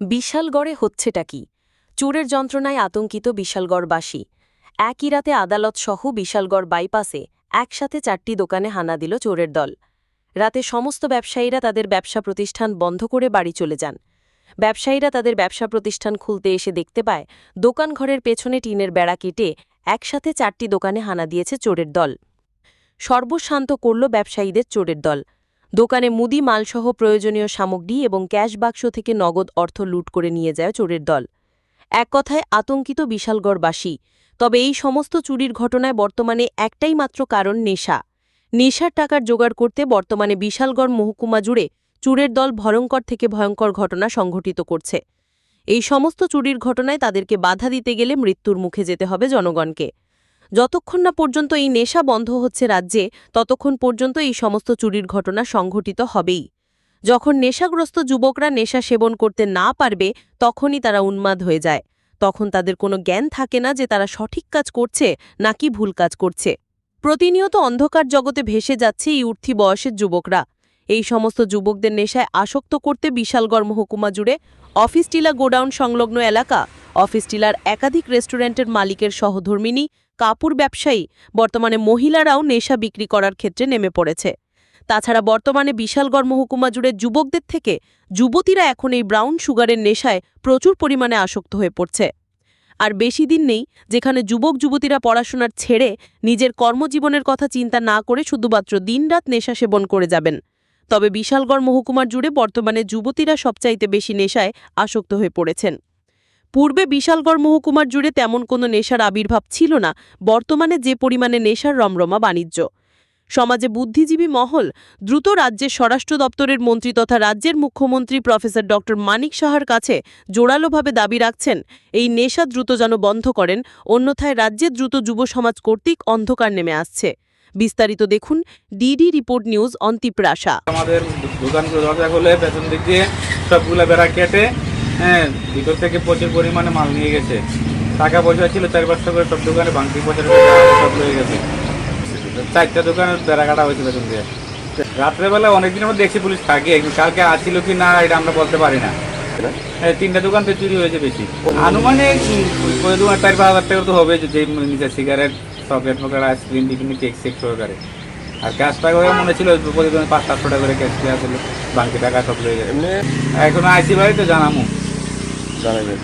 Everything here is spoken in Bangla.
বিশালগড়ে হচ্ছেটা কি? চোরের যন্ত্রণায় আতঙ্কিত বিশালগড়বাসী। একই রাতে আদালতসহ বিশালগড় বাইপাসে একসাথে চারটি দোকানে হানা দিল চোরের দল। রাতে সমস্ত ব্যবসায়ীরা তাদের ব্যবসা প্রতিষ্ঠান বন্ধ করে বাড়ি চলে যান। ব্যবসায়ীরা তাদের ব্যবসা প্রতিষ্ঠান খুলতে এসে দেখতে পায়, দোকানঘরের পেছনে টিনের বেড়া কেটে একসাথে চারটি দোকানে হানা দিয়েছে চোরের দল। সর্বশান্ত করল ব্যবসায়ীদের চোরের দল। দোকানে মুদি মালসহ প্রয়োজনীয় সামগ্রী এবং ক্যাশ বাক্স থেকে নগদ অর্থ লুট করে নিয়ে যায় চোরের দল। এক কথায়, আতঙ্কিত বিশালগড়বাসী। তবে এই সমস্ত চুরির ঘটনায় বর্তমানে একটাই মাত্র কারণ নেশা। নেশার টাকার জোগাড় করতে বর্তমানে বিশালগড় মহকুমা জুড়ে চুরের দল ভয়ঙ্কর থেকে ভয়ঙ্কর ঘটনা সংঘটিত করছে। এই সমস্ত চুরির ঘটনায় তাদেরকে বাধা দিতে গেলে মৃত্যুর মুখে যেতে হবে জনগণকে। যতক্ষণ না পর্যন্ত এই নেশা বন্ধ হচ্ছে রাজ্যে, ততক্ষণ পর্যন্ত এই সমস্ত চুরির ঘটনা সংঘটিত হবেই। যখন নেশাগ্রস্ত যুবকরা নেশা সেবন করতে না পারবে, তখনই তারা উন্মাদ হয়ে যায়। তখন তাদের কোনো জ্ঞান থাকে না যে তারা সঠিক কাজ করছে নাকি ভুল কাজ করছে। প্রতিনিয়ত অন্ধকার জগতে ভেসে যাচ্ছে এই উর্থি বয়সের যুবকরা। এই সমস্ত যুবকদের নেশায় আসক্ত করতে বিশালগড় মহকুমা জুড়ে অফিস টিলা গোডাউন সংলগ্ন এলাকা অফিস টিলার একাধিক রেস্টুরেন্টের মালিকের সহধর্মিনী, কাপড় ব্যবসায়ী, বর্তমানে মহিলারাও নেশা বিক্রি করার ক্ষেত্রে নেমে পড়েছে। তাছাড়া বর্তমানে বিশালগড় মহকুমা জুড়ে যুবকদের থেকে যুবতীরা এখন এই ব্রাউন সুগারের নেশায় প্রচুর পরিমাণে আসক্ত হয়ে পড়ছে। আর বেশি দিন নেই যেখানে যুবক যুবতীরা পড়াশোনার ছেড়ে নিজের কর্মজীবনের কথা চিন্তা না করে শুধুমাত্র দিনরাত নেশা সেবন করে যাবেন। তবে বিশালগড় মহকুমার জুড়ে বর্তমানে যুবতীরা সবচাইতে বেশি নেশায় আসক্ত হয়ে পড়েছেন। পূর্বে বিশালগড় মহকুমার জুড়ে তেমন কোনো নেশার আবির্ভাব ছিল না, বর্তমানে যে পরিমাণে নেশার রমরমা বাণিজ্য। সমাজে বুদ্ধিজীবী মহল দ্রুত রাজ্যের স্বরাষ্ট্র দপ্তরের মন্ত্রী তথা রাজ্যের মুখ্যমন্ত্রী প্রফেসর ড. মানিক সাহার কাছে জোরালোভাবে দাবি রাখছেন, এই নেশা দ্রুত যেন বন্ধ করেন, অন্যথায় রাজ্যের দ্রুত যুব সমাজ কর্তৃক অন্ধকার নেমে আসছে। বিস্তারিত দেখুন ডিডি রিপোর্ট নিউজ অন্তিপ্রাসা আমাদের দরজা খুলে পেছন দিক দিয়ে সবগুলো বেড়া কেটে হ্যাঁ ভিতর থেকে প্রচুর পরিমাণে মাল নিয়ে গেছে। টাকা পয়সা ছিল চার পাঁচশো করে, সব দোকানে বাংতি পয়সা সব লয়ে গেছে। চারটা দোকানে বেড়া কাটা হয়েছে পেছন দিয়ে রাত্রেবেলা অনেকদিন আমরা দেখছি পুলিশ থাকে কালকে আসছিল কি না, এটা আমরা বলতে পারি না। হ্যাঁ তিনটা দোকান তো চুরি হয়েছে বেশি। আনুমানিক দোকান চার পাঁচ হাজার টাকা তো হবে, যে নিজের সিগারেট চকলেট ফকলেট আইসক্রিম বিভিন্ন কেক সেক সহকারে আর ক্যাশ টাকা হয়ে মনে ছিল, প্রতিদিন পাঁচ, সাতশো টাকা করে ক্যাশ দেওয়া ছিল বাকি টাকা সব লয়ে যাবে এখন আইসি বাড়িতে জানামু। জানাবেন